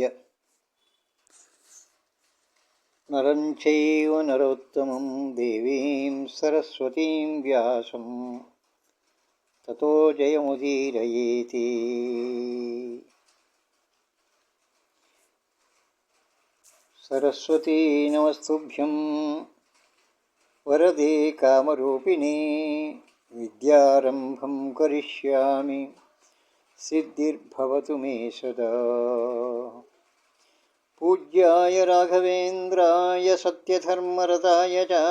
प्रकृतिमनिर्यत्य नरं चैव नरोत्तमं देवीं सरस्वतीं व्यासं। ततो जयमुदीरयेति। सरस्वती नमस्तुभ्यं। वरदे कामरूपिणे। विद्यारम्भं करिष्यामि सिद्धिर्भवतु मे सदा पूज्याय राघवेन्द्राय सत्यधर्मरताय च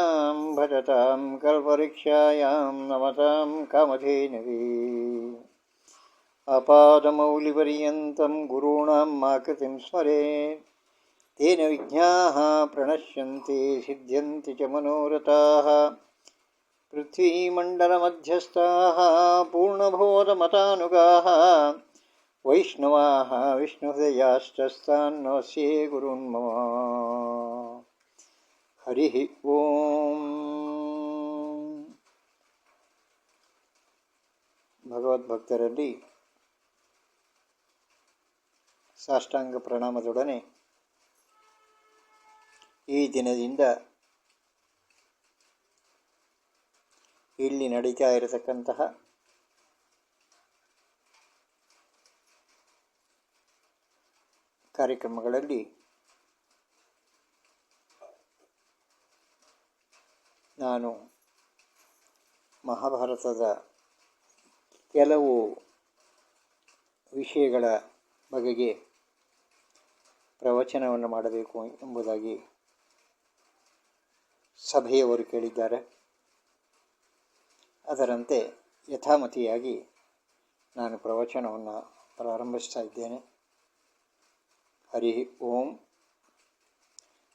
भजतां कल्परिक्षायां नमतां कामधेनवे अपादमौलिपर्यन्तं गुरूणां माकृतिं स्मरेत् तेन विघ्नाः प्रणश्यन्ति सिद्ध्यन्ति च मनोरथाः पृथ्वीमण्डलमध्यस्थाः पूर्णबोधमतानुगाः वैष्णवाः विष्णुहृदयाश्चस्तान्नवस्ये गुरुन्मम हरिः ॐ ಭಗವದ್ಭಕ್ತರಲ್ಲಿ ಸಾಷ್ಟಾಂಗ ಪ್ರಣಾಮದೊಡನೆ ಈ ದಿನದಿಂದ ಇಲ್ಲಿ ನಡೀತಾ ಇರತಕ್ಕಂತಹ ಕಾರ್ಯಕ್ರಮಗಳಲ್ಲಿ ನಾನು ಮಹಾಭಾರತದ ಕೆಲವು ವಿಷಯಗಳ ಬಗೆಗೆ ಪ್ರವಚನವನ್ನು ಮಾಡಬೇಕು ಎಂಬುದಾಗಿ ಸಭೆಯವರು ಕೇಳಿದ್ದಾರೆ. ಅದರಂತೆ ಯಥಾಮತಿಯಾಗಿ ನಾನು ಪ್ರವಚನವನ್ನು ಪ್ರಾರಂಭಿಸ್ತಾ ಇದ್ದೇನೆ. ಹರಿ ಓಂ.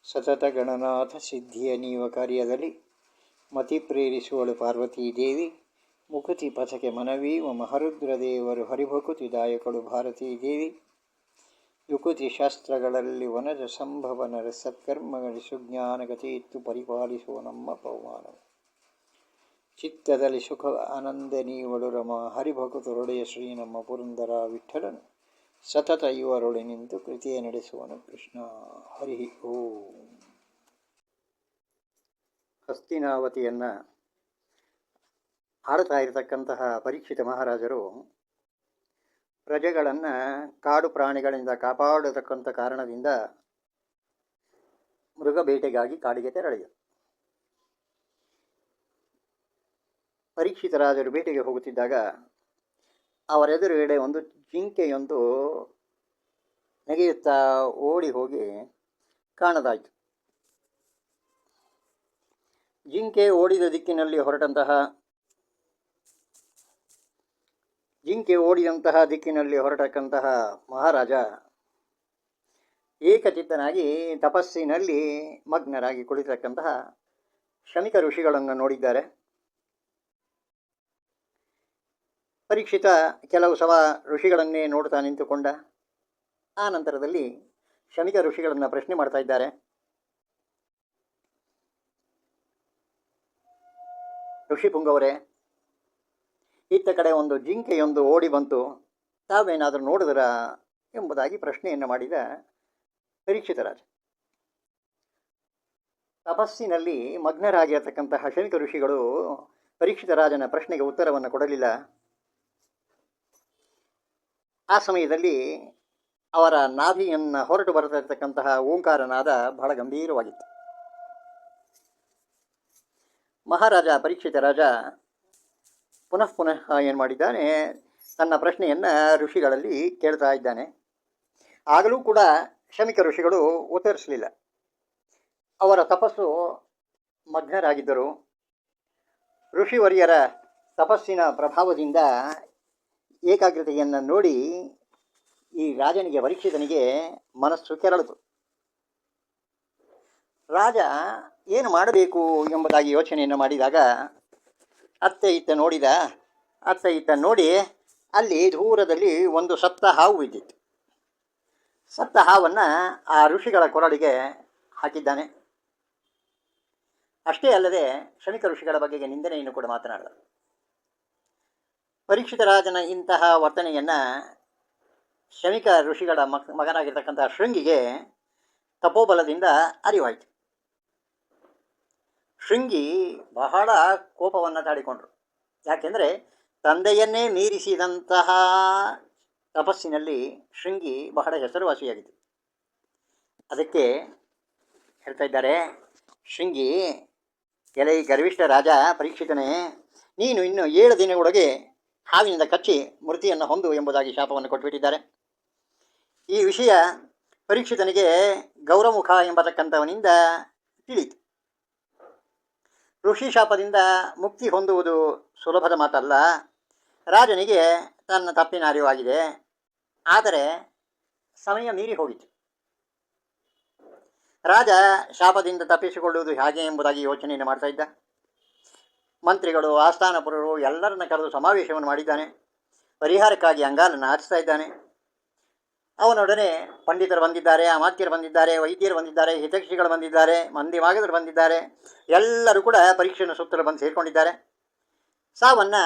ಸತತ ಗಣನಾಥ ಸಿದ್ಧಿಯ ನೀವ ಕಾರ್ಯದಲ್ಲಿ ಮತಿ ಪ್ರೇರಿಸುವಳು ಪಾರ್ವತೀದೇವಿ ಮುಕುತಿ ಪಥಕ್ಕೆ ಮನವಿ ಮಹರುದ್ರದೇವರು ಹರಿಭಕುತಿದಾಯಕಳು ಭಾರತೀ ದೇವಿ. ಯುಕುತಿ ಶಾಸ್ತ್ರಗಳಲ್ಲಿ ವನಜ ಸಂಭವನರ ಸತ್ಕರ್ಮಗಳ ಸುಜ್ಞಾನಗತಿ ಇತ್ತು ಪರಿಪಾಲಿಸುವ ನಮ್ಮ ಪವಮಾನ ಚಿತ್ತದಲ್ಲಿ ಸುಖ ಆನಂದ ನೀವಳು ಹರಿಭಕ್ತರೊಡೆಯ ಶ್ರೀ ನಮ್ಮ ಪುರಂದರ ವಿಠಲನು. ಸತತ ಇವರೊಳೆ ನಿಂತು ಕೃತಿಯ ನಡೆಸುವನು ಕೃಷ್ಣ. ಹರಿ ಓಂ. ಹಸ್ತಿನಾವತಿಯನ್ನು ಆಳ್ತಾ ಇರತಕ್ಕಂತಹ ಪರೀಕ್ಷಿತ ಮಹಾರಾಜರು ಪ್ರಜೆಗಳನ್ನು ಕಾಡು ಪ್ರಾಣಿಗಳಿಂದ ಕಾಪಾಡತಕ್ಕಂಥ ಕಾರಣದಿಂದ ಮೃಗ ಬೇಟೆಗಾಗಿ ಕಾಡಿಗೆ ತೆರಳಿದರು. ಪರೀಕ್ಷಿತ ರಾಜರು ಬೇಟೆಗೆ ಹೋಗುತ್ತಿದ್ದಾಗ ಅವರೆದುರುಗಡೆ ಒಂದು ಜಿಂಕೆಯೊಂದು ನೆಗೆಯುತ್ತಾ ಓಡಿ ಹೋಗಿ ಕಾಣದಾಯಿತು. ಜಿಂಕೆ ಓಡಿದ ದಿಕ್ಕಿನಲ್ಲಿ ಹೊರಟಂತಹ ಜಿಂಕೆ ಓಡಿದಂತಹ ದಿಕ್ಕಿನಲ್ಲಿ ಹೊರಟಕ್ಕಂತಹ ಮಹಾರಾಜ ಏಕಚಿತ್ತನಾಗಿ ತಪಸ್ಸಿನಲ್ಲಿ ಮಗ್ನರಾಗಿ ಕುಳಿತಕ್ಕಂತಹ ಶ್ರಮಿಕ ಋಷಿಗಳನ್ನು ನೋಡಿದ್ದಾರೆ. ಪರೀಕ್ಷಿತ ಕೆಲವು ಸವ ಋಷಿಗಳನ್ನೇ ನೋಡ್ತಾ ನಿಂತುಕೊಂಡ ಆ ನಂತರದಲ್ಲಿ ಶನಿಕ ಋಷಿಗಳನ್ನು ಪ್ರಶ್ನೆ ಮಾಡ್ತಾ ಇದ್ದಾರೆ. ಋಷಿ ಪುಂಗವರೇ, ಇತ್ತ ಕಡೆ ಒಂದು ಜಿಂಕೆಯೊಂದು ಓಡಿ ಬಂತು. ತಾವೇನಾದರೂ ನೋಡಿದ್ರ ಎಂಬುದಾಗಿ ಪ್ರಶ್ನೆಯನ್ನು ಮಾಡಿದ ಪರೀಕ್ಷಿತ ರಾಜ. ತಪಸ್ಸಿನಲ್ಲಿ ಮಗ್ನರಾಗಿರತಕ್ಕಂತಹ ಶನಿಕ ಋಷಿಗಳು ಪರೀಕ್ಷಿತ ರಾಜನ ಪ್ರಶ್ನೆಗೆ ಉತ್ತರವನ್ನು ಕೊಡಲಿಲ್ಲ. ಆ ಸಮಯದಲ್ಲಿ ಅವರ ನಾಭಿಯನ್ನು ಹೊರಟು ಬರತಕ್ಕಂತಹ ಓಂಕಾರನಾದ ಬಹಳ ಗಂಭೀರವಾಗಿತ್ತು. ಮಹಾರಾಜ ಪರೀಕ್ಷಿತ ರಾಜ ಪುನಃ ಪುನಃ ಏನು ಮಾಡಿದ್ದಾನೆ, ತನ್ನ ಪ್ರಶ್ನೆಯನ್ನು ಋಷಿಗಳಲ್ಲಿ ಕೇಳ್ತಾ ಇದ್ದಾನೆ. ಆಗಲೂ ಕೂಡ ಶಮಿಕ ಋಷಿಗಳು ಉತ್ತರಿಸಲಿಲ್ಲ. ಅವರ ತಪಸ್ಸು ಮಗ್ನರಾಗಿದ್ದರು. ಋಷಿವರಿಯರ ತಪಸ್ಸಿನ ಪ್ರಭಾವದಿಂದ ಏಕಾಗ್ರತೆಯನ್ನು ನೋಡಿ ಈ ರಾಜನಿಗೆ ಪರೀಕ್ಷಿತನಿಗೆ ಮನಸ್ಸು ಕೆರಳಿತು. ರಾಜ, ಏನು ಮಾಡಬೇಕು ಎಂಬುದಾಗಿ ಯೋಚನೆಯನ್ನು ಮಾಡಿದಾಗ, ಅತ್ತೆ ಇತ್ತ ನೋಡಿದ, ಅತ್ತೆ ಇತ್ತ ನೋಡಿ ಅಲ್ಲಿ ದೂರದಲ್ಲಿ ಒಂದು ಸತ್ತ ಹಾವು ಇದ್ದಿತ್ತು ಸತ್ತ ಹಾವನ್ನು ಆ ಋಷಿಗಳ ಕೊರಳಿಗೆ ಹಾಕಿದ್ದಾನೆ. ಅಷ್ಟೇ ಅಲ್ಲದೆ ಶ್ರಮಿಕ ಋಷಿಗಳ ಬಗೆಗೆ ನಿಂದನೆಯನ್ನು ಕೂಡ ಮಾತನಾಡಿದ ಪರೀಕ್ಷಿತ ರಾಜನ ಇಂತಹ ವರ್ತನೆಯನ್ನು ಶಮಿಕ ಋಷಿಗಳ ಮಕ್ ಮಗನಾಗಿರ್ತಕ್ಕಂಥ ಶೃಂಗಿಗೆ ತಪೋಬಲದಿಂದ ಅರಿವಾಯಿತು. ಶೃಂಗಿ ಬಹಳ ಕೋಪವನ್ನು ತಾಡಿಕೊಂಡರು. ಯಾಕೆಂದರೆ ತಂದೆಯನ್ನೇ ಮೀರಿಸಿದಂತಹ ತಪಸ್ಸಿನಲ್ಲಿ ಶೃಂಗಿ ಬಹಳ ಹೆಸರುವಾಸಿಯಾಗಿತ್ತು. ಅದಕ್ಕೆ ಹೇಳ್ತಾ ಇದ್ದಾರೆ, ಶೃಂಗಿ, ಎಲೆ ಗರ್ವಿಷ್ಠ ರಾಜ ಪರೀಕ್ಷಿತನೇ, ನೀನು ಇನ್ನು ಏಳು ದಿನಗಳೊಳಗೆ ಹಾವಿನಿಂದ ಕಚ್ಚಿ ಮೃತಿಯನ್ನು ಹೊಂದು ಎಂಬುದಾಗಿ ಶಾಪವನ್ನು ಕೊಟ್ಟುಬಿಟ್ಟಿದ್ದಾರೆ. ಈ ವಿಷಯ ಪರೀಕ್ಷಿತನಿಗೆ ಗೌರಮುಖ ಎಂಬತಕ್ಕಂಥವನಿಂದ ತಿಳಿಯಿತು. ಋಷಿ ಶಾಪದಿಂದ ಮುಕ್ತಿ ಹೊಂದುವುದು ಸುಲಭದ ಮಾತಲ್ಲ. ರಾಜನಿಗೆ ತನ್ನ ತಪ್ಪಿನ ಅರಿವಾಗಿದೆ. ಆದರೆ ಸಮಯ ಮೀರಿ ಹೋಗಿತು ರಾಜ ಶಾಪದಿಂದ ತಪ್ಪಿಸಿಕೊಳ್ಳುವುದು ಹೇಗೆ ಎಂಬುದಾಗಿ ಯೋಚನೆಯನ್ನು ಮಾಡ್ತಾ ಮಂತ್ರಿಗಳು, ಆಸ್ಥಾನಪುರರು ಎಲ್ಲರನ್ನ ಕರೆದು ಸಮಾವೇಶವನ್ನು ಮಾಡಿದ್ದಾನೆ. ಪರಿಹಾರಕ್ಕಾಗಿ ಅಂಗಾಲನ್ನು ಆಚಿಸ್ತಾ ಇದ್ದಾನೆ. ಅವನೊಡನೆ ಪಂಡಿತರು ಬಂದಿದ್ದಾರೆ, ಅಮಾತ್ಯರು ಬಂದಿದ್ದಾರೆ, ವೈದ್ಯರು ಬಂದಿದ್ದಾರೆ ಹಿತಕ್ಷಿಗಳು ಬಂದಿದ್ದಾರೆ, ಮಂದಿ ಮಾಗದರು ಬಂದಿದ್ದಾರೆ. ಎಲ್ಲರೂ ಕೂಡ ಪರೀಕ್ಷೆಯನ್ನು ಸುತ್ತಲೂ ಬಂದು ಸೇರಿಕೊಂಡಿದ್ದಾರೆ. ಸಾವನ್ನು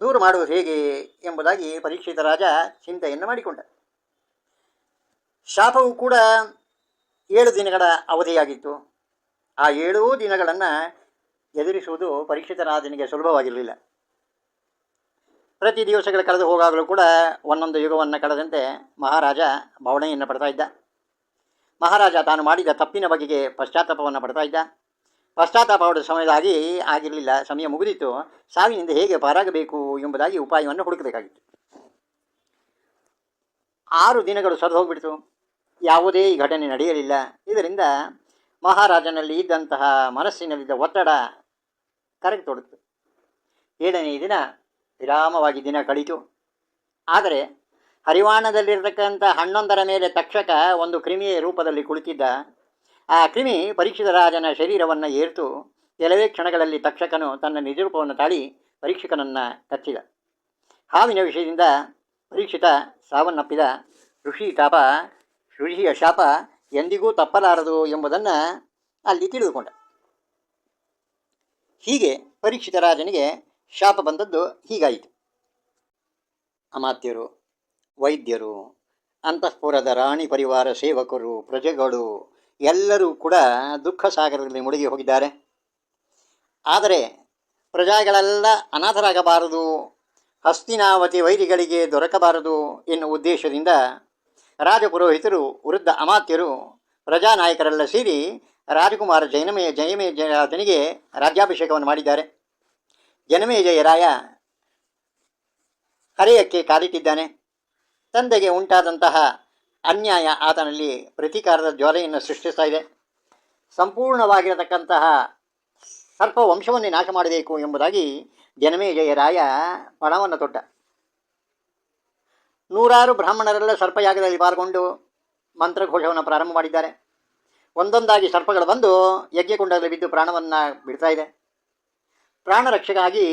ದೂರು ಮಾಡುವುದು ಹೇಗೆ ಎಂಬುದಾಗಿ ಪರೀಕ್ಷಿತ ರಾಜ ಚಿಂತೆಯನ್ನು ಮಾಡಿಕೊಂಡ. ಶಾಪವು ಕೂಡ ಏಳು ದಿನಗಳ ಅವಧಿಯಾಗಿತ್ತು. ಆ ಏಳೂ ದಿನಗಳನ್ನು ಎದುರಿಸುವುದು ಪರೀಕ್ಷಿತ ರಾಜನಿಗೆ ಸುಲಭವಾಗಿರಲಿಲ್ಲ. ಪ್ರತಿ ದಿವಸಗಳು ಕಳೆದು ಹೋಗಾಗಲೂ ಕೂಡ ಒಂದೊಂದು ಯುಗವನ್ನು ಕಳೆದಂತೆ ಮಹಾರಾಜ ಬವಣೆಯನ್ನು ಪಡ್ತಾ ಇದ್ದ. ಮಹಾರಾಜ ತಾನು ಮಾಡಿದ ತಪ್ಪಿನ ಬಗೆಗೆ ಪಶ್ಚಾತ್ತಾಪವನ್ನು ಪಡ್ತಾ ಇದ್ದ. ಪಶ್ಚಾತ್ತಾಪ ಅವರ ಸಮಯದಾಗಿ ಆಗಿರಲಿಲ್ಲ. ಸಮಯ ಮುಗಿದಿತ್ತು. ಸಾವಿನಿಂದ ಹೇಗೆ ಪಾರಾಗಬೇಕು ಎಂಬುದಾಗಿ ಉಪಾಯವನ್ನು ಹುಡುಕಬೇಕಾಗಿತ್ತು. ಆರು ದಿನಗಳು ಸರಿದು ಹೋಗ್ಬಿಡ್ತು. ಯಾವುದೇ ಈ ಘಟನೆ ನಡೆಯಲಿಲ್ಲ. ಇದರಿಂದ ಮಹಾರಾಜನಲ್ಲಿ ಇದ್ದಂತಹ ಮನಸ್ಸಿನಲ್ಲಿದ್ದ ಒತ್ತಡ ಕರಗಿ ಏಳನೇ ದಿನ ವಿರಾಮವಾಗಿ ದಿನ ಕಳೀತು. ಆದರೆ ಹರಿವಾಣದಲ್ಲಿರತಕ್ಕಂಥ ಹಣ್ಣೊಂದರ ಮೇಲೆ ತಕ್ಷಕ ಒಂದು ಕ್ರಿಮಿಯ ರೂಪದಲ್ಲಿ ಕುಳಿತಿದ್ದ, ಆ ಕ್ರಿಮಿ ಪರೀಕ್ಷಿತ ರಾಜನ ಶರೀರವನ್ನು ಏರ್ತು ಕೆಲವೇ ಕ್ಷಣಗಳಲ್ಲಿ ತಕ್ಷಕನು ತನ್ನ ನಿಜರೂಪವನ್ನು ತಾಳಿ ಪರೀಕ್ಷಕನನ್ನು ಕಚ್ಚಿದ. ಹಾವಿನ ವಿಷಯದಿಂದ ಪರೀಕ್ಷಿತ ಸಾವನ್ನಪ್ಪಿದ ಋಷಿ ತಾಪ, ಋಷಿಯ ಶಾಪ ಎಂದಿಗೂ ತಪ್ಪಲಾರದು ಎಂಬುದನ್ನು ಅಲ್ಲಿ ತಿಳಿದುಕೊಂಡ. ಹೀಗೆ ಪರೀಕ್ಷಿತ ರಾಜನಿಗೆ ಶಾಪ ಬಂದದ್ದು ಹೀಗಾಯಿತು. ಅಮಾತ್ಯರು, ವೈದ್ಯರು, ಅಂತಃಪುರದ ರಾಣಿ ಪರಿವಾರ ಸೇವಕರು, ಪ್ರಜೆಗಳು ಎಲ್ಲರೂ ಕೂಡ ದುಃಖ ಸಾಗರದಲ್ಲಿ ಮುಳುಗಿ ಹೋಗಿದ್ದಾರೆ. ಆದರೆ ಪ್ರಜೆಗಳೆಲ್ಲ ಅನಾಥರಾಗಬಾರದು, ಹಸ್ತಿನಾವತಿ ವೈರಿಗಳಿಗೆ ದೊರಕಬಾರದು ಎನ್ನುವ ಉದ್ದೇಶದಿಂದ ರಾಜಪುರೋಹಿತರು, ವೃದ್ಧ ಅಮಾತ್ಯರು, ಪ್ರಜಾನಾಯಕರೆಲ್ಲ ಸೇರಿ ರಾಜಕುಮಾರ ಜೈನಮೇ ಜಯಮೇಜಯನಿಗೆ ರಾಜ್ಯಾಭಿಷೇಕವನ್ನು ಮಾಡಿದ್ದಾರೆ. ಜನಮೇಜಯರಾಯ ಹರೆಯಕ್ಕೆ ಕಾಲಿಟ್ಟಿದ್ದಾನೆ ತಂದೆಗೆ ಉಂಟಾದಂತಹ ಅನ್ಯಾಯ ಆತನಲ್ಲಿ ಪ್ರತೀಕಾರದ ಜ್ವಾಲೆಯನ್ನು ಸೃಷ್ಟಿಸ್ತಾ ಇದೆ. ಸಂಪೂರ್ಣವಾಗಿರತಕ್ಕಂತಹ ಸರ್ಪ ವಂಶವನ್ನೇ ನಾಶ ಮಾಡಬೇಕು ಎಂಬುದಾಗಿ ಜನಮೇಜಯರಾಯ ಪಣವನ್ನು ತೊಟ್ಟ. ನೂರಾರು ಬ್ರಾಹ್ಮಣರೆಲ್ಲ ಸರ್ಪಯಾಗದಲ್ಲಿ ಪಾಲ್ಗೊಂಡು ಮಂತ್ರಘೋಷವನ್ನು ಪ್ರಾರಂಭ ಮಾಡಿದ್ದಾರೆ. ಒಂದೊಂದಾಗಿ ಸರ್ಪಗಳು ಬಂದು ಯಜ್ಞಕುಂಡದಲ್ಲಿ ಬಿದ್ದು ಪ್ರಾಣವನ್ನು ಬಿಡ್ತಾ ಇದೆ. ಪ್ರಾಣರಕ್ಷೆಗಾಗಿ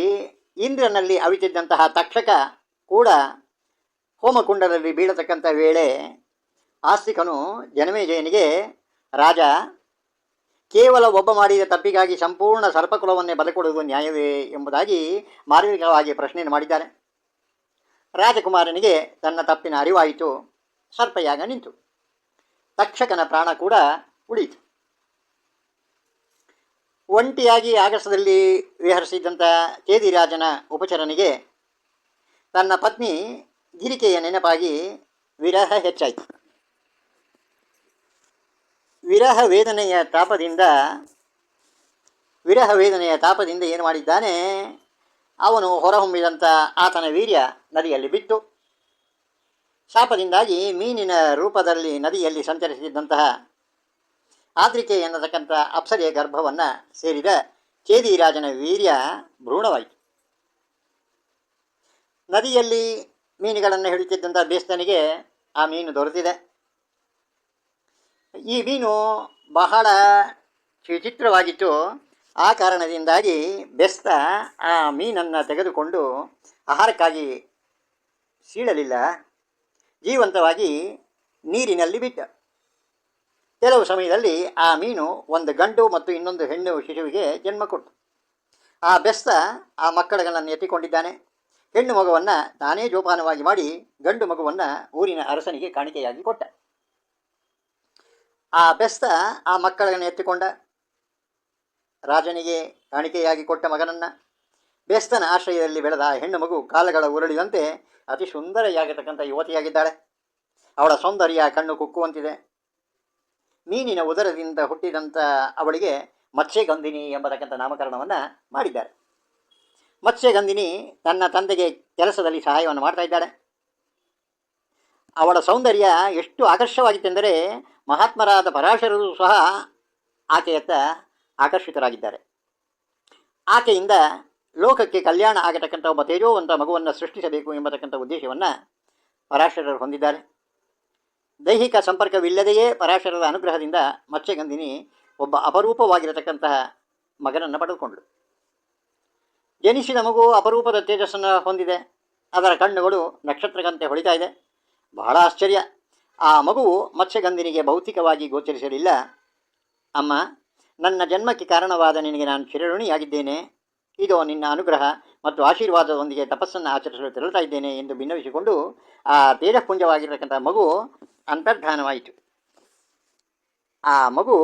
ಇಂದ್ರನಲ್ಲಿ ಅವಿತಿದ್ದಂತಹ ತಕ್ಷಕ ಕೂಡ ಹೋಮಕುಂಡದಲ್ಲಿ ಬೀಳತಕ್ಕಂಥ ವೇಳೆ ಆಸ್ತಿಕನು ಜನಮೇಜಯನಿಗೆ ರಾಜ, ಕೇವಲ ಒಬ್ಬ ಮಾಡಿದ ತಪ್ಪಿಗಾಗಿ ಸಂಪೂರ್ಣ ಸರ್ಪಕುಲವನ್ನೇ ಬದಕೊಡುವುದು ನ್ಯಾಯವೇ ಎಂಬುದಾಗಿ ಮಾರ್ಮಿಕವಾಗಿ ಪ್ರಶ್ನೆಯನ್ನು ಮಾಡಿದ್ದಾರೆ. ರಾಜಕುಮಾರನಿಗೆ ತನ್ನ ತಪ್ಪಿನ ಅರಿವಾಯಿತು. ಸರ್ಪಯಾಗ ನಿಂತು. ತಕ್ಷಕನ ಪ್ರಾಣ ಕೂಡ ಉಳಿಯಿತು. ಒಂಟಿಯಾಗಿ ಆಗಸದಲ್ಲಿ ವಿಹರಿಸಿದ್ದಂಥ ಕೇದಿರಾಜನ ಉಪಚರನಿಗೆ ತನ್ನ ಪತ್ನಿ ಗಿರಿಕೆಯ ನೆನಪಾಗಿ ವಿರಹ ಹೆಚ್ಚಾಯಿತು. ವಿರಹ ವೇದನೆಯ ತಾಪದಿಂದ, ವಿರಹ ವೇದನೆಯ ತಾಪದಿಂದ ಏನು ಮಾಡಿದ್ದಾನೆ? ಅವನು ಹೊರಹೊಮ್ಮಿದಂಥ ಆತನ ವೀರ್ಯ ನದಿಯಲ್ಲಿ ಬಿತ್ತು. ಶಾಪದಿಂದಾಗಿ ಮೀನಿನ ರೂಪದಲ್ಲಿ ನದಿಯಲ್ಲಿ ಸಂಚರಿಸಿದ್ದಂತಹ ಆದ್ರಿಕೆ ಎನ್ನತಕ್ಕಂಥ ಅಪ್ಸರೆಯ ಗರ್ಭವನ್ನು ಸೇರಿದ ಚೇದಿರಾಜನ ವೀರ್ಯ ಭ್ರೂಣವಾಯಿತು. ನದಿಯಲ್ಲಿ ಮೀನುಗಳನ್ನು ಹಿಡಿತಿದ್ದಂಥ ಬೇಸ್ತನಿಗೆ ಆ ಮೀನು ದೊರೆತಿದೆ. ಈ ಮೀನು ಬಹಳ ವಿಚಿತ್ರವಾಗಿತ್ತು. ಆ ಕಾರಣದಿಂದಾಗಿ ಬೆಸ್ತ ಆ ಮೀನನ್ನು ತೆಗೆದುಕೊಂಡು ಆಹಾರಕ್ಕಾಗಿ ಸೀಳಲಿಲ್ಲ. ಜೀವಂತವಾಗಿ ನೀರಿನಲ್ಲಿ ಬಿಟ್ಟ. ಕೆಲವು ಸಮಯದಲ್ಲಿ ಆ ಮೀನು ಒಂದು ಗಂಡು ಮತ್ತು ಇನ್ನೊಂದು ಹೆಣ್ಣು ಶಿಶುವಿಗೆ ಜನ್ಮ ಕೊಟ್ಟು ಆ ಬೆಸ್ತ ಆ ಮಕ್ಕಳುಗಳನ್ನು ಎತ್ತಿಕೊಂಡಿದ್ದಾನೆ. ಹೆಣ್ಣು ಮಗುವನ್ನು ತಾನೇ ಜೋಪಾನವಾಗಿ ಮಾಡಿ ಗಂಡು ಮಗುವನ್ನು ಊರಿನ ಅರಸನಿಗೆ ಕಾಣಿಕೆಯಾಗಿ ಕೊಟ್ಟ. ಆ ಬೆಸ್ತ ಆ ಮಕ್ಕಳನ್ನು ಎತ್ತಿಕೊಂಡ. ರಾಜನಿಗೆ ಕಾಣಿಕೆಯಾಗಿ ಕೊಟ್ಟ ಮಗನನ್ನು. ಬೆಸ್ತನ ಆಶ್ರಯದಲ್ಲಿ ಬೆಳೆದ ಆ ಹೆಣ್ಣು ಮಗು ಕಾಲಗಳ ಉರುಳಿದಂತೆ ಅತಿ ಸುಂದರಿಯಾಗಿರ್ತಕ್ಕಂಥ ಯುವತಿಯಾಗಿದ್ದಾಳೆ. ಅವಳ ಸೌಂದರ್ಯ ಕಣ್ಣು ಕುಕ್ಕುವಂತಿದೆ. ಮೀನಿನ ಉದರದಿಂದ ಹುಟ್ಟಿದಂಥ ಅವಳಿಗೆ ಮತ್ಸ್ಯಗಂಧಿನಿ ಎಂಬತಕ್ಕಂಥ ನಾಮಕರಣವನ್ನು ಮಾಡಿದ್ದಾರೆ. ಮತ್ಸ್ಯಗಂಧಿನಿ ತನ್ನ ತಂದೆಗೆ ಕೆಲಸದಲ್ಲಿ ಸಹಾಯವನ್ನು ಮಾಡ್ತಾ ಇದ್ದಾಳೆ. ಅವಳ ಸೌಂದರ್ಯ ಎಷ್ಟು ಆಕರ್ಷವಾಗಿತ್ತೆಂದರೆ ಮಹಾತ್ಮರಾದ ಪರಾಶರರು ಸಹ ಆಕೆಯತ್ತ ಆಕರ್ಷಿತರಾಗಿದ್ದಾರೆ. ಆಕೆಯಿಂದ ಲೋಕಕ್ಕೆ ಕಲ್ಯಾಣ ಆಗತಕ್ಕಂಥ ಒಬ್ಬ ತೇಜೋವಂತ ಮಗುವನ್ನು ಸೃಷ್ಟಿಸಬೇಕು ಎಂಬತಕ್ಕಂಥ ಉದ್ದೇಶವನ್ನು ಪರಾಶರರು ಹೊಂದಿದ್ದಾರೆ. ದೈಹಿಕ ಸಂಪರ್ಕವಿಲ್ಲದೆಯೇ ಪರಾಶರದ ಅನುಗ್ರಹದಿಂದ ಮತ್ಸ್ಯಗಂಧಿನಿ ಒಬ್ಬ ಅಪರೂಪವಾಗಿರತಕ್ಕಂತಹ ಮಗನನ್ನು ಪಡೆದುಕೊಂಡಳು. ಜನಿಸಿದ ಮಗು ಅಪರೂಪದ ತೇಜಸ್ಸನ್ನು ಹೊಂದಿದೆ. ಅದರ ಕಣ್ಣುಗಳು ನಕ್ಷತ್ರಗಂತೆ ಹೊಳಿತಾ ಇದೆ. ಬಹಳ ಆಶ್ಚರ್ಯ. ಆ ಮಗುವು ಮತ್ಸ್ಯಗಂಧಿನಿಗೆ ಭೌತಿಕವಾಗಿ ಗೋಚರಿಸಲಿಲ್ಲ. ಅಮ್ಮ, ನನ್ನ ಜನ್ಮಕ್ಕೆ ಕಾರಣವಾದ ನಿನಗೆ ನಾನು ಚಿರಋಣಿಯಾಗಿದ್ದೇನೆ ಇದು ನಿನ್ನ ಅನುಗ್ರಹ ಮತ್ತು ಆಶೀರ್ವಾದದೊಂದಿಗೆ ತಪಸ್ಸನ್ನು ಆಚರಿಸಲು ತೆರಳುತ್ತಾ ಇದ್ದೇನೆ ಎಂದು ಭಿನ್ನವಿಸಿಕೊಂಡು ಆ ತೇಜಪುಂಜವಾಗಿರತಕ್ಕಂಥ ಮಗು ಅಂತರ್ಧಾನವಾಯಿತು. ಆ ಮಗು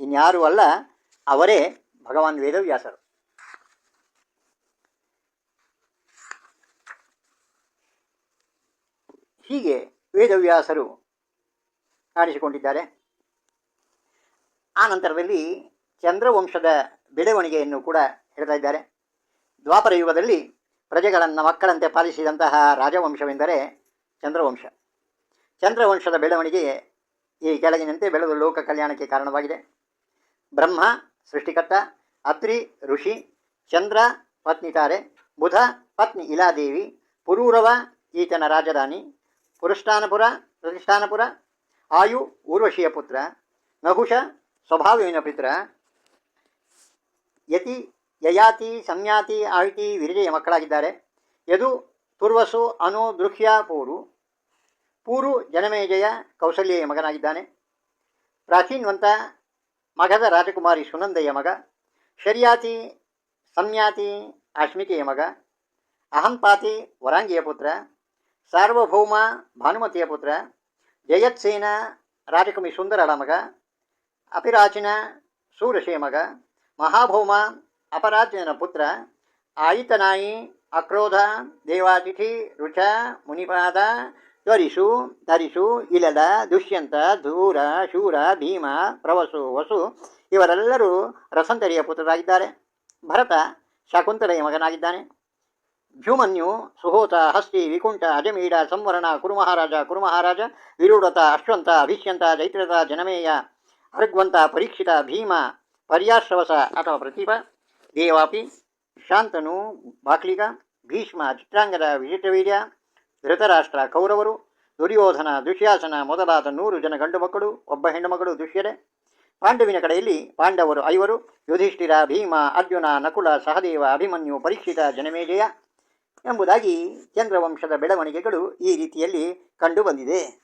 ಇನ್ಯಾರೂ ಅಲ್ಲ, ಅವರೇ ಭಗವಾನ್ ವೇದವ್ಯಾಸರು. ಹೀಗೆ ವೇದವ್ಯಾಸರು ಕಾಣಿಸಿಕೊಂಡಿದ್ದಾರೆ. ಆ ನಂತರದಲ್ಲಿ ಚಂದ್ರವಂಶದ ಬೆಳವಣಿಗೆಯನ್ನು ಕೂಡ ಹೇಳ್ತಾ ಇದ್ದಾರೆ. ದ್ವಾಪರ ಯುಗದಲ್ಲಿ ಪ್ರಜೆಗಳನ್ನು ಮಕ್ಕಳಂತೆ ಪಾಲಿಸಿದಂತಹ ರಾಜವಂಶವೆಂದರೆ ಚಂದ್ರವಂಶ. ಚಂದ್ರವಂಶದ ಬೆಳವಣಿಗೆ ಈ ಕೆಳಗಿನಂತೆ ಬೆಳೆದು ಲೋಕ ಕಲ್ಯಾಣಕ್ಕೆ ಕಾರಣವಾಗಿದೆ. ಬ್ರಹ್ಮ, ಸೃಷ್ಟಿಕರ್ತ, ಅತ್ರಿ, ಋಷಿ, ಚಂದ್ರ, ಪತ್ನಿ ತಾರೆ, ಬುಧ, ಪತ್ನಿ ಇಲಾದೇವಿ, ಪುರೂರವ, ಈತನ ರಾಜಧಾನಿ, ಪುರಷ್ಠಾನಪುರ, ಪ್ರತಿಷ್ಠಾನಪುರ, ಆಯು, ಊರ್ವಶಿಯ ಪುತ್ರ, ನಹುಷ ಸ್ವಭಾವಿನ ಪಿತ್ರ, ಯತಿ, ಯಯಾತಿ, ಸಂಯಾತಿ ಆಯುತಿ ವಿರಿಜಯ ಮಕ್ಕಳಾಗಿದ್ದಾರೆ. ಯದು, ತುರ್ವಸು, ಅನು, ದೃಹ್ಯ, ಪೂರು ಪೂರು ಜನಮೇಜಯ ಕೌಸಲ್ಯೆಯ ಮಗನಾಗಿದ್ದಾನೆ ಪ್ರಾಚೀನ್ವಂತ ಮಗದ ರಾಜಕುಮಾರಿ ಸುನಂದೆಯ ಮಗ ಶರ್ಯಾತಿ ಸಂಯಾತಿ ಅಶ್ಮಿಕೆಯ ಮಗ ಅಹಂಪಾತಿ ವರಾಂಗಿಯ ಪುತ್ರ ಸಾರ್ವಭೌಮ ಭಾನುಮತಿಯ ಪುತ್ರ ಜಯತ್ಸೇನ ರಾಜಕುಮಿ ಸುಂದರಳ ಮಗ ಅಪಿರಾಚಿನ ಸೂರಶೆಯ ಮಗ ಮಹಾಭೌಮ ಅಪರಾಜ್ಯನ ಪುತ್ರ ಆಯಿತನಾಯಿ ಅಕ್ರೋಧ ದೇವಾತಿಥಿ ರುಚ ಮುನಿಪಾದ ತ್ವರಿಸು ತರಿಷು ಇಲದ ದುಷ್ಯಂತ, ಧೂರ, ಶೂರ, ಭೀಮ, ಪ್ರವಸು, ವಸು ಇವರೆಲ್ಲರೂ ರಸಂತರಿಯ ಪುತ್ರರಾಗಿದ್ದಾರೆ. ಭರತ ಶಕುಂತಲೆಯ ಮಗನಾಗಿದ್ದಾನೆ. ಭ್ಯೂಮನ್ಯು ಸುಹೋತ, ಹಸ್ತಿ, ವಿಕುಂಠ, ಅಜಮೀಡ, ಸಂವರಣ, ಕುರುಮಹಾರಾಜ ಕುರುಮಹಾರಾಜ, ವಿರೂಢತ, ಅಶ್ವಂತ, ಅಭಿಷ್ಯಂತ ಜೈತ್ರತ ಜನಮೇಯ ಅರ್ಗ್ವಂತ ಪರೀಕ್ಷಿತ, ಭೀಮ, ಪರ್ಯಾಶ್ರವಸ ಅಥವಾ ಪ್ರತಿಭ ದೇವಾಪಿ, ಶಾಂತನು, ಬಾಕ್ಲಿಗ, ಭೀಷ್ಮ, ಚಿತ್ರಾಂಗದ ವಿಚಿತ್ರವೀರ್ಯ ಧೃತರಾಷ್ಟ್ರ ಕೌರವರು, ದುರ್ಯೋಧನ ದುಶ್ಯಾಸನ ಮೊದಲಾದ ನೂರು ಜನ ಗಂಡು ಮಕ್ಕಳು, ಒಬ್ಬ ಹೆಣ್ಣುಮಗಳು ದುಷ್ಯರೆ. ಪಾಂಡವಿನ ಕಡೆಯಲ್ಲಿ ಪಾಂಡವರು ಐವರು, ಯುಧಿಷ್ಠಿರ, ಭೀಮ, ಅರ್ಜುನ, ನಕುಲ, ಸಹದೇವ, ಅಭಿಮನ್ಯು ಪರೀಕ್ಷಿತ ಜನಮೇಜಯ ಎಂಬುದಾಗಿ ಚಂದ್ರವಂಶದ ಬೆಳವಣಿಗೆಗಳು ಈ ರೀತಿಯಲ್ಲಿ ಕಂಡುಬಂದಿದೆ.